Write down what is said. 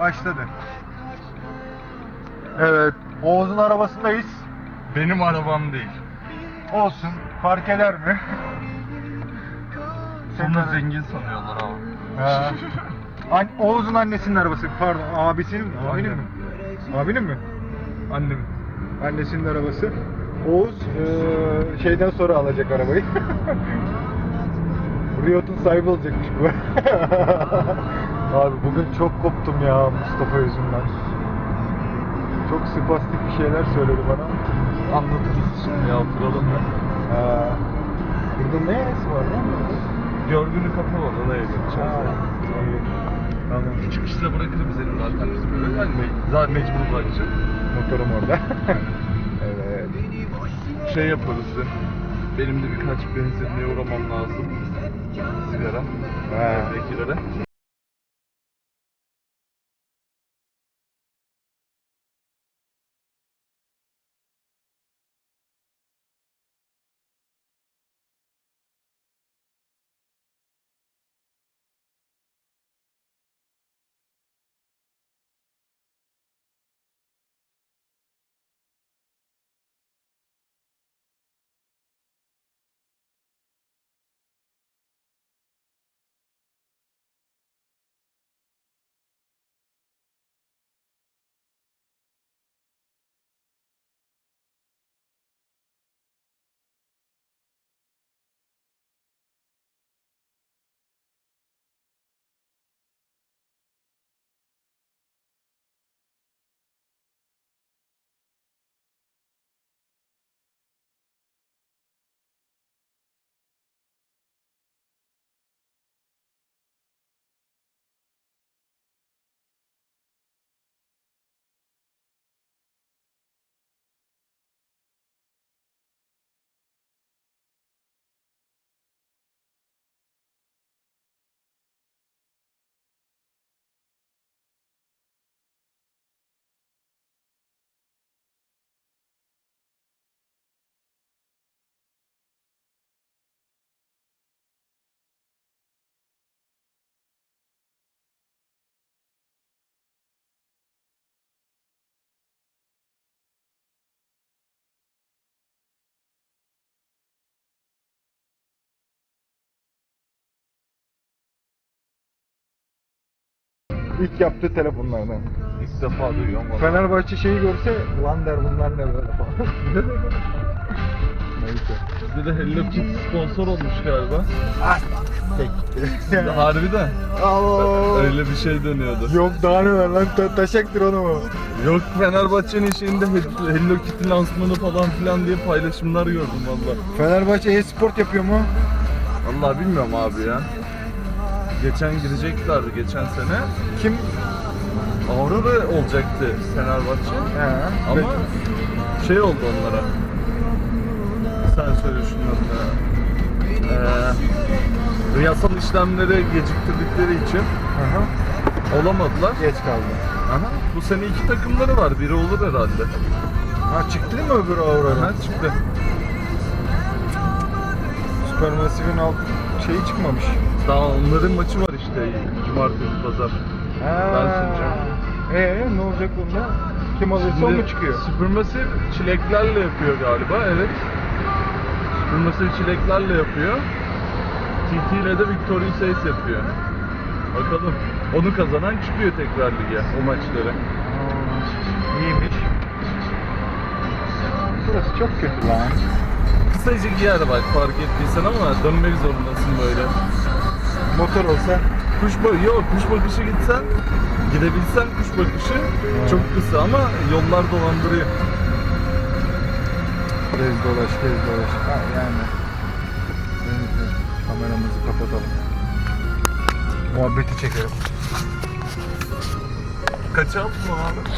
Başladı. Evet, Oğuz'un arabasındayız. Benim arabam değil. Olsun, fark eder mi? Bunu zengin sanıyorlar abi. Ha. An- Oğuz'un annesinin arabası, pardon, abisinin mi? Abinin mi? Abinin mi? Annem. Annesinin arabası. Oğuz eee, şeyden sonra alacak arabayı. Riot'un sahibi olacakmış bu. Abi bugün çok koptum ya Mustafa yüzünden. Çok spastik bir şeyler söyledi bana. Anlatırız şimdi ya oturalım da. Ha. Burada ne yarısı var lan? Görgünü kapı var oraya Ha, geçeceğiz. iyi. Tamam. Çıkışta bırakırım seni zaten bizim eve. Yani me- zaten mecbur bırakacağım. Motorum orada. evet. Şey yaparız. Benim de birkaç benzinliğe uğramam lazım. Sigara. Ha. Evdekilere. İlk yaptığı telefonlardan. İlk defa duyuyorum. Fenerbahçe şeyi görse lan der bunlar ne böyle falan. Neyse. Bizde de Hello Kitty sponsor olmuş galiba. Tek. Harbiden. Aa, Öyle bir şey dönüyordu. Yok daha ne var lan Ta- taşaktır onu mu? Yok Fenerbahçe'nin şeyinde He- Hello Kitty lansmanı falan filan diye paylaşımlar gördüm valla. Fenerbahçe e-sport yapıyor mu? Vallahi bilmiyorum abi ya. Geçen gireceklerdi geçen sene. Kim? Aurora olacaktı Fenerbahçe. He. Ama şey oldu onlara. Sen söyle şunları da. Ee, yasal işlemleri geciktirdikleri için Aha. olamadılar. Geç kaldı. Aha. Bu sene iki takımları var. Biri olur herhalde. Ha çıktı mı öbür Aurora'nın? Ha çıktı. Supermassive'in alt şeyi çıkmamış. Daha onların maçı var işte. Cumartesi, pazar. Ha. Ben sunacağım. Ee ne olacak bunda? Kim alırsa o mu çıkıyor? Supermassive çileklerle yapıyor galiba. Evet. Supermassive çileklerle yapıyor. TT ile de Victorious Ace yapıyor. Bakalım. Onu kazanan çıkıyor tekrar lige o maçları. İyiymiş. Burası çok kötü lan. Kısacık yer var fark ettiysen ama dönmek zorundasın böyle. Motor olsa Kuş bakışı, yok kuş bakışı gitsen, gidebilsen kuş bakışı çok kısa ama yollar dolandırıyor. gez dolaş gez dolaş. Ha, yani. Neyse, Kameramızı kapatalım. Muhabbeti çekelim. Kaça aldın abi?